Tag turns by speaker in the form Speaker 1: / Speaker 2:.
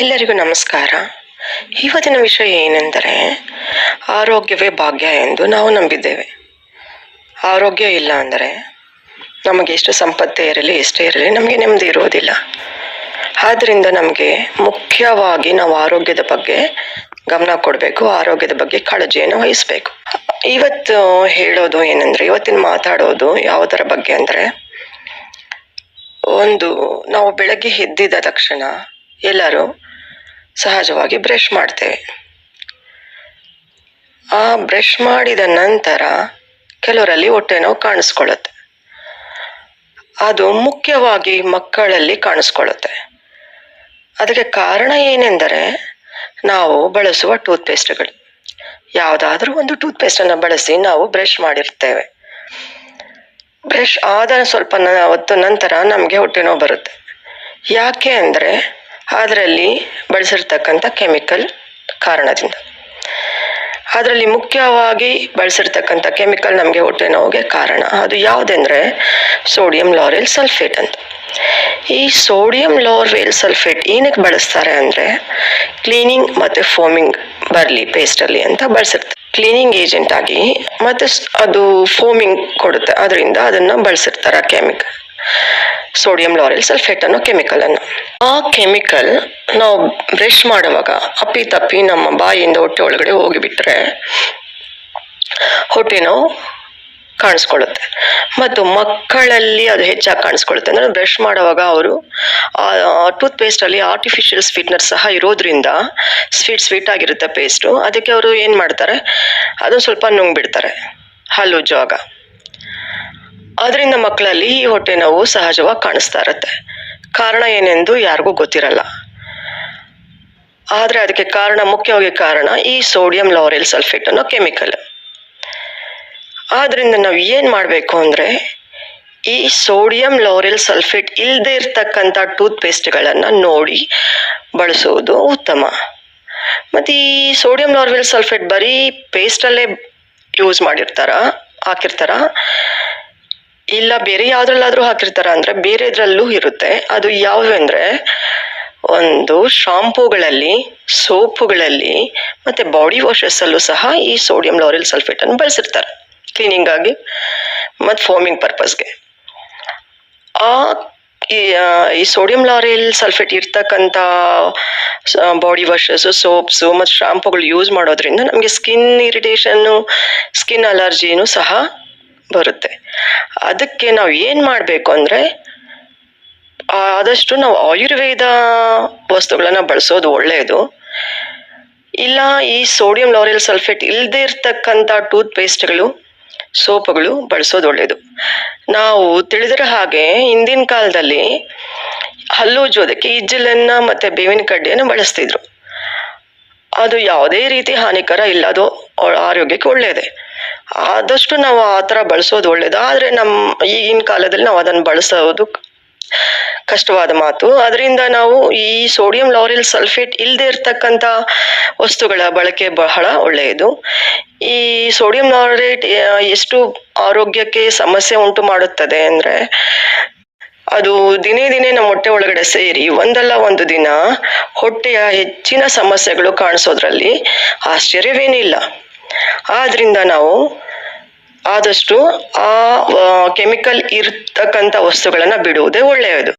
Speaker 1: ಎಲ್ಲರಿಗೂ ನಮಸ್ಕಾರ. ಇವತ್ತಿನ ವಿಷಯ ಏನೆಂದರೆ ಆರೋಗ್ಯವೇ ಭಾಗ್ಯ ಎಂದು ನಾವು ನಂಬಿದ್ದೇವೆ. ಆರೋಗ್ಯ ಇಲ್ಲ ಅಂದರೆ ನಮಗೆ ಎಷ್ಟು ಸಂಪತ್ತೇ ಇರಲಿ, ಎಷ್ಟೇ ಇರಲಿ ನಮಗೆ ನೆಮ್ಮದಿ ಇರೋದಿಲ್ಲ ಆದ್ದರಿಂದ ನಮಗೆ ಮುಖ್ಯವಾಗಿ ನಾವು ಆರೋಗ್ಯದ ಬಗ್ಗೆ ಗಮನ ಕೊಡಬೇಕು, ಆರೋಗ್ಯದ ಬಗ್ಗೆ ಕಾಳಜಿಯನ್ನು ವಹಿಸಬೇಕು. ಇವತ್ತು ಹೇಳೋದು ಏನಂದರೆ, ಇವತ್ತಿನ ಮಾತಾಡೋದು ಯಾವುದರ ಬಗ್ಗೆ ಅಂದರೆ, ಒಂದು ನಾವು ಬೆಳಗ್ಗೆ ಎದ್ದಿದ ತಕ್ಷಣ ಎಲ್ಲರೂ ಸಹಜವಾಗಿ ಬ್ರಷ್ ಮಾಡ್ತೇವೆ. ಆ ಬ್ರಷ್ ಮಾಡಿದ ನಂತರ ಕೆಲವರಲ್ಲಿ ಹೊಟ್ಟೆ ನೋವು ಕಾಣಿಸ್ಕೊಳ್ಳುತ್ತೆ. ಅದು ಮುಖ್ಯವಾಗಿ ಮಕ್ಕಳಲ್ಲಿ ಕಾಣಿಸ್ಕೊಳ್ಳುತ್ತೆ. ಅದಕ್ಕೆ ಕಾರಣ ಏನೆಂದರೆ ನಾವು ಬಳಸುವ ಟೂತ್ಪೇಸ್ಟ್ಗಳು. ಯಾವುದಾದ್ರೂ ಒಂದು ಟೂತ್ಪೇಸ್ಟನ್ನು ಬಳಸಿ ನಾವು ಬ್ರಷ್ ಮಾಡಿರ್ತೇವೆ. ಬ್ರಷ್ ಆದ ಸ್ವಲ್ಪ ಹೊತ್ತು ನಂತರ ನಮಗೆ ಹೊಟ್ಟೆ ನೋವು ಬರುತ್ತೆ. ಯಾಕೆ ಅಂದರೆ ಅದರಲ್ಲಿ ಬಳಸಿರ್ತಕ್ಕಂಥ ಕೆಮಿಕಲ್ ಕಾರಣದಿಂದ. ಅದರಲ್ಲಿ ಮುಖ್ಯವಾಗಿ ಬಳಸಿರ್ತಕ್ಕಂಥ ಕೆಮಿಕಲ್ ನಮಗೆ ಹೊಟ್ಟೆ ನೋವಿಗೆ ಕಾರಣ. ಅದು ಯಾವುದೆಂದರೆ ಸೋಡಿಯಂ ಲಾರೆಲ್ ಸಲ್ಫೇಟ್ ಅಂತ. ಈ ಸೋಡಿಯಂ ಲಾರೆಲ್ ಸಲ್ಫೇಟ್ ಏನಕ್ಕೆ ಬಳಸ್ತಾರೆ ಅಂದರೆ ಕ್ಲೀನಿಂಗ್ ಮತ್ತು ಫೋಮಿಂಗ್ ಬರಲಿ, ಪೇಸ್ಟಲ್ಲಿ ಅಂತ ಬಳಸಿರ್ತಾರೆ. ಕ್ಲೀನಿಂಗ್ ಏಜೆಂಟ್ ಆಗಿ ಮತ್ತು ಅದು ಫೋಮಿಂಗ್ ಕೊಡುತ್ತೆ. ಅದರಿಂದ ಅದನ್ನು ಬಳಸಿರ್ತಾರೆ ಕೆಮಿಕಲ್. ಸೋಡಿಯಂ ಲಾರೆಲ್ ಸಲ್ಫೇಟ್ ಅನ್ನೋ ಕೆಮಿಕಲ್ ಅನ್ನು. ಆ ಕೆಮಿಕಲ್ ನಾವು ಬ್ರಷ್ ಮಾಡುವಾಗ ಅಪ್ಪಿ ತಪ್ಪಿ ನಮ್ಮ ಬಾಯಿಯಿಂದ ಹೊಟ್ಟೆ ಒಳಗಡೆ ಹೋಗಿಬಿಟ್ರೆ ಹೊಟ್ಟೆ ನೋವು ಕಾಣಿಸ್ಕೊಳ್ಳುತ್ತೆ. ಮತ್ತು ಮಕ್ಕಳಲ್ಲಿ ಅದು ಹೆಚ್ಚಾಗಿ ಕಾಣಿಸ್ಕೊಳ್ಳುತ್ತೆ. ಅಂದರೆ ಬ್ರಷ್ ಮಾಡುವಾಗ ಅವರು ಟೂತ್ ಪೇಸ್ಟಲ್ಲಿ ಆರ್ಟಿಫಿಷಿಯಲ್ ಸ್ವೀಟ್ನರ್ ಸಹ ಇರೋದ್ರಿಂದ ಸ್ವೀಟ್ ಸ್ವೀಟ್ ಆಗಿರುತ್ತೆ ಪೇಸ್ಟು ಅದಕ್ಕೆ ಅವರು ಏನು ಮಾಡ್ತಾರೆ? ಅದನ್ನು ಸ್ವಲ್ಪ ನುಂಗ್ಬಿಡ್ತಾರೆ. ಹಲ್ಲು ಉಜ್ಜುವಾಗ ಅದರಿಂದ ಮಕ್ಕಳಲ್ಲಿ ಈ ಹೊಟ್ಟೆ ನೋವು ಸಹಜವಾಗಿ ಕಾಣಿಸ್ತಾ ಇರುತ್ತೆ. ಕಾರಣ ಏನೆಂದು ಯಾರಿಗೂ ಗೊತ್ತಿರಲ್ಲ. ಆದರೆ ಅದಕ್ಕೆ ಕಾರಣ, ಮುಖ್ಯವಾಗಿ ಕಾರಣ ಈ ಸೋಡಿಯಂ ಲಾರೆಲ್ ಸಲ್ಫೇಟ್ ಅನ್ನೋ ಕೆಮಿಕಲ್. ಆದ್ದರಿಂದ ನಾವು ಏನು ಮಾಡಬೇಕು ಅಂದರೆ ಈ ಸೋಡಿಯಂ ಲಾರೆಲ್ ಸಲ್ಫೇಟ್ ಇಲ್ಲದೆ ಇರ್ತಕ್ಕಂಥ ಟೂತ್ಪೇಸ್ಟ್ಗಳನ್ನು ನೋಡಿ ಬಳಸುವುದು ಉತ್ತಮ. ಮತ್ತು ಈ ಸೋಡಿಯಂ ಲಾರೆಲ್ ಸಲ್ಫೇಟ್ ಬರೀ ಪೇಸ್ಟಲ್ಲೇ ಯೂಸ್ ಮಾಡಿರ್ತಾರ, ಹಾಕಿರ್ತಾರ? ಇಲ್ಲ ಬೇರೆ ಯಾವ್ದ್ರಲ್ಲಾದ್ರೂ ಹಾಕಿರ್ತಾರ ಅಂದ್ರೆ ಬೇರೆದ್ರಲ್ಲೂ ಇರುತ್ತೆ. ಅದು ಯಾವುವು ಅಂದರೆ ಒಂದು ಶಾಂಪೂಗಳಲ್ಲಿ ಸೋಪುಗಳಲ್ಲಿ ಮತ್ತು ಬಾಡಿ ವಾಷಸ್ಸಲ್ಲೂ ಸಹ ಈ ಸೋಡಿಯಂ ಲಾರೆಲ್ ಸಲ್ಫೇಟನ್ನು ಬಳಸಿರ್ತಾರೆ ಕ್ಲೀನಿಂಗ್ ಆಗಿ ಮತ್ತು ಫೋಮಿಂಗ್ ಪರ್ಪಸ್ಗೆ ಆ, ಈ ಸೋಡಿಯಂ ಲಾರೆಲ್ ಸಲ್ಫೇಟ್ ಇರ್ತಕ್ಕಂಥ ಬಾಡಿ ವಾಷಸ್ಸು ಸೋಪ್ಸು ಮತ್ತು ಶಾಂಪೂಗಳು ಯೂಸ್ ಮಾಡೋದ್ರಿಂದ ನಮಗೆ ಸ್ಕಿನ್ ಇರಿಟೇಷನ್ನು ಸ್ಕಿನ್ ಅಲರ್ಜಿನೂ ಸಹ ಬರುತ್ತೆ. ಅದಕ್ಕೆ ನಾವು ಏನು ಮಾಡಬೇಕು ಅಂದರೆ ಆದಷ್ಟು ನಾವು ಆಯುರ್ವೇದ ವಸ್ತುಗಳನ್ನು ಬಳಸೋದು ಒಳ್ಳೆಯದು ಇಲ್ಲ, ಈ ಸೋಡಿಯಂ ಲಾರಿಯಲ್ ಸಲ್ಫೇಟ್ ಇಲ್ಲದೆ ಇರ್ತಕ್ಕಂಥ ಟೂತ್ ಪೇಸ್ಟ್ಗಳು ಸೋಪುಗಳು ಬಳಸೋದು ಒಳ್ಳೆಯದು ನಾವು ತಿಳಿದಿರೋ ಹಾಗೆ ಹಿಂದಿನ ಕಾಲದಲ್ಲಿ ಹಲ್ಲು ಉಜ್ಜೋದಕ್ಕೆ ಇಜ್ಜಲನ್ನು ಮತ್ತು ಬೇವಿನ ಕಡ್ಡಿಯನ್ನು ಬಳಸ್ತಿದ್ರು. ಅದು ಯಾವುದೇ ರೀತಿ ಹಾನಿಕರ ಇಲ್ಲ ಅದು ಆರೋಗ್ಯಕ್ಕೆ ಒಳ್ಳೆಯದೇ ಆದಷ್ಟು ನಾವು ಆ ಥರ ಬಳಸೋದು ಒಳ್ಳೇದು. ಆದರೆ ನಮ್ಮ ಈಗಿನ ಕಾಲದಲ್ಲಿ ನಾವು ಅದನ್ನು ಬಳಸೋದು ಕಷ್ಟವಾದ ಮಾತು. ಅದರಿಂದ ನಾವು ಈ ಸೋಡಿಯಂ ಲಾರಿಲ್ ಸಲ್ಫೇಟ್ ಇಲ್ಲದೆ ಇರತಕ್ಕಂಥ ವಸ್ತುಗಳ ಬಳಕೆ ಬಹಳ ಒಳ್ಳೆಯದು. ಈ ಸೋಡಿಯಂ ಲಾರೇಟ್ ಎಷ್ಟು ಆರೋಗ್ಯಕ್ಕೆ ಸಮಸ್ಯೆ ಉಂಟು ಮಾಡುತ್ತದೆ ಅಂದರೆ ಅದು ದಿನೇ ದಿನೇ ನಮ್ಮ ಹೊಟ್ಟೆ ಒಳಗಡೆ ಸೇರಿ ಒಂದಲ್ಲ ಒಂದು ದಿನ ಹೊಟ್ಟೆಯ ಹೆಚ್ಚಿನ ಸಮಸ್ಯೆಗಳು ಕಾಣಿಸೋದ್ರಲ್ಲಿ ಆಶ್ಚರ್ಯವೇನಿಲ್ಲ. ಆದ್ರಿಂದ ನಾವು ಆದಷ್ಟು ಆ ಕೆಮಿಕಲ್ ಇರ್ತಕ್ಕಂಥ ವಸ್ತುಗಳನ್ನು ಬಿಡುವುದೇ ಒಳ್ಳೆಯದು.